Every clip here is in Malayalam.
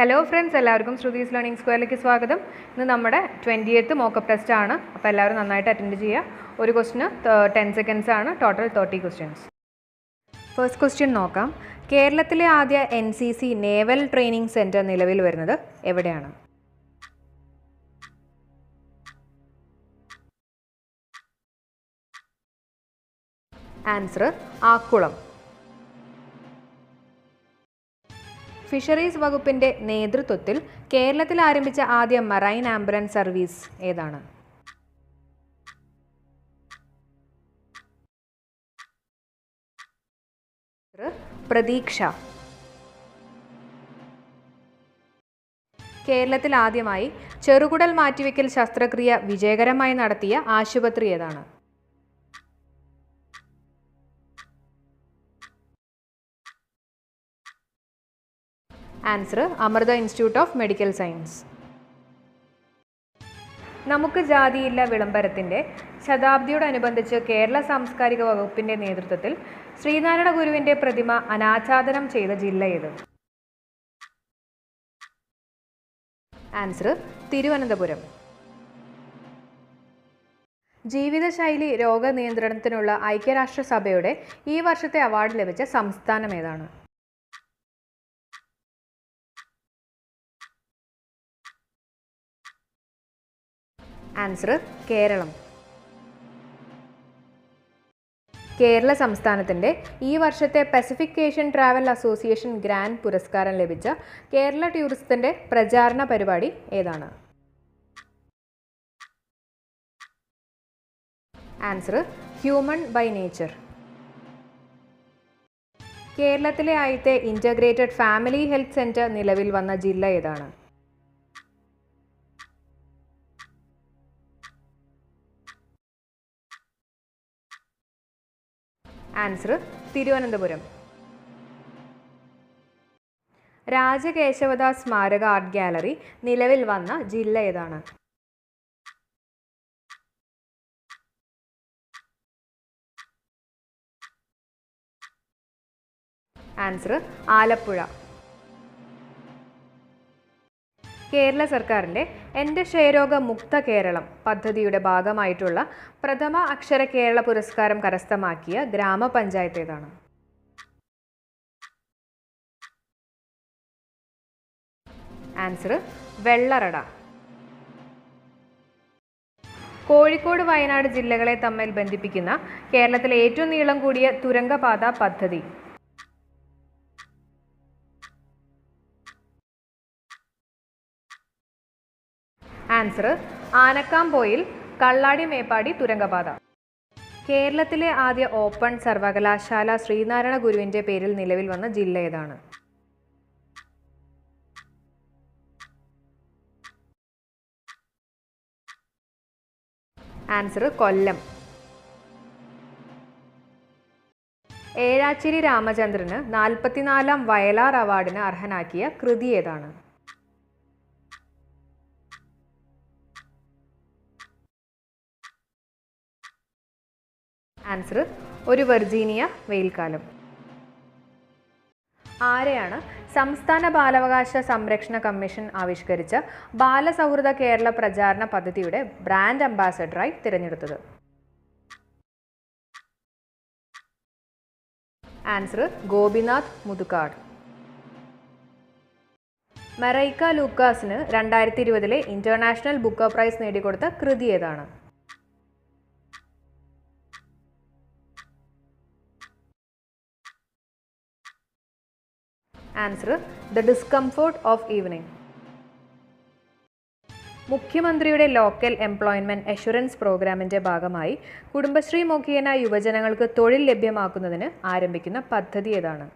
ഹലോ ഫ്രണ്ട്സ് എല്ലാവർക്കും ശ്രുതീസ് ലേണിംഗ് സ്ക്വയറിലേക്ക് സ്വാഗതം. ഇന്ന് നമ്മുടെ ട്വന്റി എയ്ത്ത് മോക്കപ്പ് ടെസ്റ്റ് ആണ്. അപ്പോൾ എല്ലാവരും നന്നായിട്ട് അറ്റൻഡ് ചെയ്യുക. ഒരു ക്വസ്റ്റിന് ടെൻ സെക്കൻഡ്സ് ആണ്. Total thirty questions first question നോക്കാം. കേരളത്തിലെ ആദ്യ N C C naval training centre നിലവിൽ വരുന്നത് എവിടെയാണ്? ആൻസർ ആക്കുളം. ഫിഷറീസ് വകുപ്പിന്റെ നേതൃത്വത്തിൽ കേരളത്തിൽ ആരംഭിച്ച ആദ്യ മറൈൻ ആംബുലൻസ് സർവീസ് ഏതാണ്? പ്രതീക്ഷ. കേരളത്തിൽ ആദ്യമായി ചെറുകുടൽ മാറ്റിവെക്കൽ ശസ്ത്രക്രിയ വിജയകരമായി നടത്തിയ ആശുപത്രി ഏതാണ്? Answer Amrita institute of medical science. നമുക്ക് ജാതിയില്ല വിളംബരത്തിന്റെ ശതാബ്ദിയോടനുബന്ധിച്ച് കേരള സാംസ്കാരിക വകുപ്പിന്റെ നേതൃത്വത്തിൽ ശ്രീനാരായണ ഗുരുവിന്റെ പ്രതിമ അനാച്ഛാദനം ചെയ്ത ജില്ല ഏത്? ആൻസർ തിരുവനന്തപുരം. ജീവിതശൈലി രോഗനിയന്ത്രണത്തിനുള്ള ഐക്യരാഷ്ട്രസഭയുടെ ഈ വർഷത്തെ അവാർഡ് ലഭിച്ച സംസ്ഥാനം ഏതാണ്? ആൻസർ കേരളം. കേരള സംസ്ഥാനത്തിന്റെ ഈ വർഷത്തെ Pacific Asian travel association grand പുരസ്കാരം ലഭിച്ച കേരള ടൂറിസത്തിന്റെ പ്രചാരണ പരിപാടി ഏതാണ്? ആൻസർ ഹ്യൂമൺ ബൈ നേച്ചർ കേരളത്തിലെ ആദ്യത്തെ ഇന്റഗ്രേറ്റഡ് ഫാമിലി ഹെൽത്ത് സെന്റർ നിലവിൽ വന്ന ജില്ല ഏതാണ്? ആൻസർ തിരുവനന്തപുരം. രാജകേശവദാസ് സ്മാരക ആർട്ട് ഗാലറി നിലവിൽ വന്ന ജില്ല ഏതാണ്? ആൻസർ ആലപ്പുഴ. കേരള സർക്കാരിന്റെ എന്റെ ക്ഷയരോഗ മുക്ത കേരളം പദ്ധതിയുടെ ഭാഗമായിട്ടുള്ള പ്രഥമ അക്ഷര കേരള പുരസ്കാരം കരസ്ഥമാക്കിയ ഗ്രാമപഞ്ചായത്തേതാണ്. ആൻസർ വെള്ളറട. കോഴിക്കോട് വയനാട് ജില്ലകളെ തമ്മിൽ ബന്ധിപ്പിക്കുന്ന കേരളത്തിലെ ഏറ്റവും നീളം കൂടിയ തുരങ്കപാത പദ്ധതി ആൻസർ ആനക്കാംപോയിൽ കള്ളാടി മേപ്പാടി തുരങ്കപാത. കേരളത്തിലെ ആദ്യ ഓപ്പൺ സർവകലാശാല ശ്രീനാരായണ ഗുരുവിന്റെ പേരിൽ നിലവിൽ വന്ന ജില്ല ഏതാണ്? ആൻസർ കൊല്ലം. ഏഴാച്ചേരി രാമചന്ദ്രന് നാൽപ്പത്തിനാലാം വയലാർ അവാർഡിന് അർഹനാക്കിയ കൃതി ഏതാണ്? ആൻസർ ഒരു വെർജീനിയ വെയിൽക്കാലം. ആരെയാണ് സംസ്ഥാന ബാലാവകാശ സംരക്ഷണ കമ്മീഷൻ ആവിഷ്കരിച്ച ബാലസൗഹൃദ കേരള പ്രചാരണ പദ്ധതിയുടെ ബ്രാൻഡ് അംബാസഡറായി തിരഞ്ഞെടുത്തത്? ആൻസർ ഗോപിനാഥ് മുതുക്കാട്. മെറൈക്ക ലൂക്കാസിന് രണ്ടായിരത്തി ഇരുപതിലെ ഇന്റർനാഷണൽ ബുക്ക് പ്രൈസ് നേടിക്കൊടുത്ത കൃതി ഏതാണ്? Answer the discomfort of evening. മുഖ്യമന്ത്രിയുടെ ലോക്കൽ എംപ്ലോയ്മെന്റ് അഷുറൻസ് പ്രോഗ്രാമിന്റെ ഭാഗമായി കുടുംബശ്രീ മുഖേന യുവജനങ്ങൾക്ക് തൊഴിൽ ലഭ്യമാക്കുന്നതിന് ആരംഭിക്കുന്ന പദ്ധതി ഏതാണ്?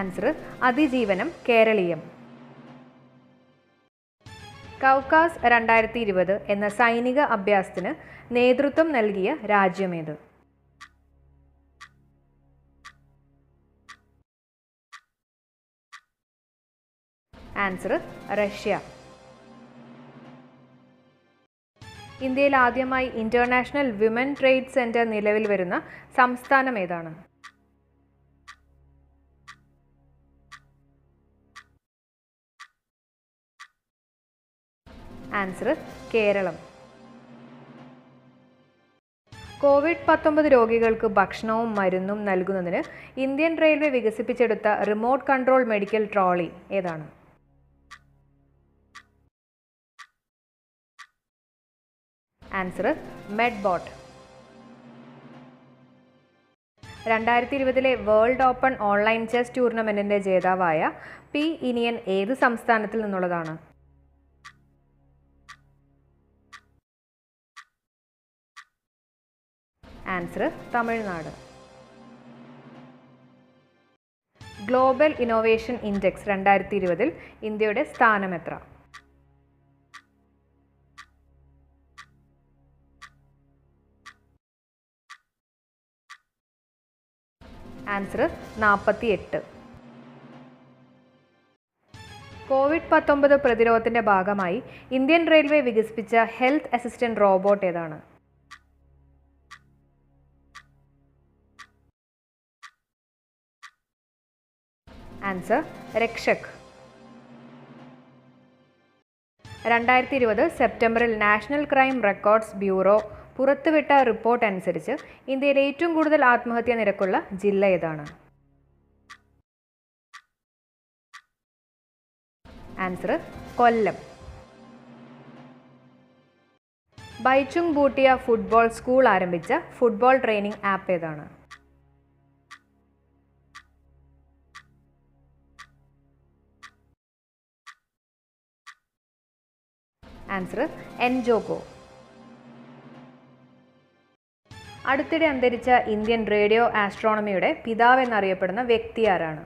ആൻസർ അതിജീവനം കേരളീയം. കൗക്കാസ് രണ്ടായിരത്തി ഇരുപത് എന്ന സൈനിക അഭ്യാസത്തിന് നേതൃത്വം നൽകിയ രാജ്യമേത് ആൻസർ റഷ്യ. ഇന്ത്യയിൽ ആദ്യമായി ഇന്റർനാഷണൽ വിമൻ ട്രേഡ് സെന്റർ നിലവിൽ വരുന്ന സംസ്ഥാനം ഏതാണ്? ആൻസർ കേരളം. കോവിഡ് പത്തൊമ്പത് രോഗികൾക്ക് ഭക്ഷണവും മരുന്നും നൽകുന്നതിന് ഇന്ത്യൻ റെയിൽവേ വികസിപ്പിച്ചെടുത്ത റിമോട്ട് കൺട്രോൾ മെഡിക്കൽ ട്രോളി ഏതാണ്? Answer Medbot. രണ്ടായിരത്തി ഇരുപതിലെ വേൾഡ് ഓപ്പൺ ഓൺലൈൻ ചെസ് ടൂർണമെന്റിന്റെ ജേതാവായ പി ഇനിയൻ ഏത് സംസ്ഥാനത്തിൽ നിന്നുള്ളതാണ്? Answer Tamil Nadu. Global innovation index രണ്ടായിരത്തി ഇരുപതിൽ ഇന്ത്യയുടെ സ്ഥാനം എത്ര ആൻസർ നാൽപ്പത്തി എട്ട് കോവിഡ് പത്തൊമ്പത് പ്രതിരോധത്തിന്റെ ഭാഗമായി ഇന്ത്യൻ റെയിൽവേ വികസിപ്പിച്ച ഹെൽത്ത് അസിസ്റ്റന്റ് റോബോട്ട് ഏതാണ്? ആൻസർ രക്ഷക്. രണ്ടായിരത്തി ഇരുപത് സെപ്റ്റംബറിൽ നാഷണൽ ക്രൈം റെക്കോർഡ്സ് ബ്യൂറോ പുറത്തുവിട്ട റിപ്പോർട്ട് അനുസരിച്ച് ഇന്ത്യയിൽ ഏറ്റവും കൂടുതൽ ആത്മഹത്യാ നിരക്കുള്ള ജില്ല ഏതാണ്? ആൻസർ കൊല്ലം. ബൈച്ചുങ് ബൂട്ടിയ ഫുട്ബോൾ സ്കൂൾ ആരംഭിച്ച ഫുട്ബോൾ ട്രെയിനിങ് ആപ്പ് ഏതാണ്? ആൻസർ എൻജോകോ അടുത്തിടെ അന്തരിച്ച ഇന്ത്യൻ റേഡിയോ ആസ്ട്രോണമിയുടെ പിതാവ് എന്നറിയപ്പെടുന്ന വ്യക്തി ആരാണ്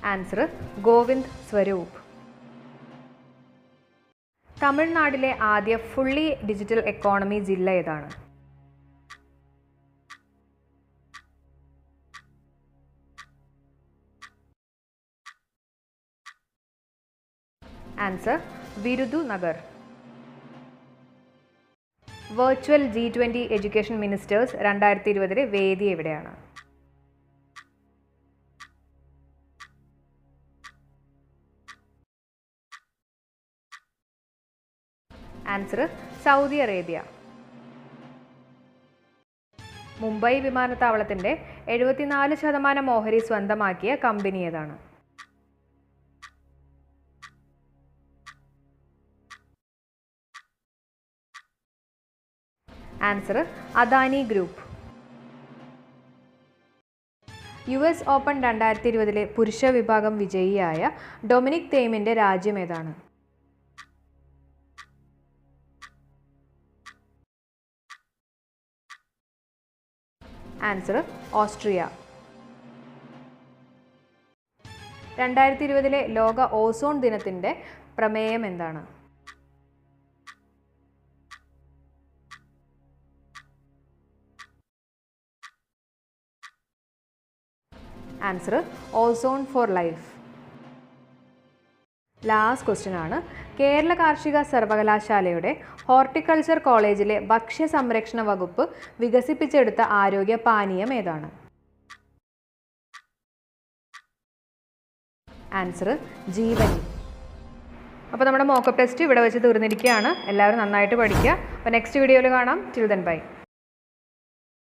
ആൻസർ ഗോവിന്ദ് സ്വരൂപ്. തമിഴ്നാടിലെ ആദ്യ ഫുള്ളി ഡിജിറ്റൽ എക്കോണമി ജില്ല ഏതാണ്? Answer Virudhu Nagar virtual G twenty education ministers രണ്ടായിരത്തി ഇരുപതിലെ വേദി എവിടെയാണ്? ആൻസർ സൗദി അറേബ്യ മുംബൈ വിമാനത്താവളത്തിന്റെ എഴുപത്തിനാല് ശതമാനം ഓഹരി സ്വന്തമാക്കിയ കമ്പനി ഏതാണ്? Answer Adani group U S open രണ്ടായിരത്തി ഇരുപതിലെ പുരുഷ വിഭാഗം വിജയിയായ ഡൊമിനിക് തേമിന്റെ രാജ്യം ഏതാണ്? ആൻസർ ഓസ്ട്രിയ രണ്ടായിരത്തി ഇരുപതിലെ ലോക ഓസോൺ ദിനത്തിന്റെ പ്രമേയം എന്താണ്? Answer ozone for life last question ആണ്. കേരള കാർഷിക സർവകലാശാലയുടെ ഹോർട്ടിക്കൾച്ചർ കോളേജിലെ ഭക്ഷ്യ സംരക്ഷണ വകുപ്പ് വികസിപ്പിച്ചെടുത്ത ആരോഗ്യ പാനീയം ഏതാണ്? ആൻസർ ജീവനി. അപ്പോൾ നമ്മുടെ മോക്കപ്പ് ടെസ്റ്റ് ഇവിടെ വെച്ച് തീർന്നിരിക്കുകയാണ്. എല്ലാവരും നന്നായിട്ട് പഠിക്കുക. അപ്പോൾ നെക്സ്റ്റ് വീഡിയോയിൽ കാണാം. Children by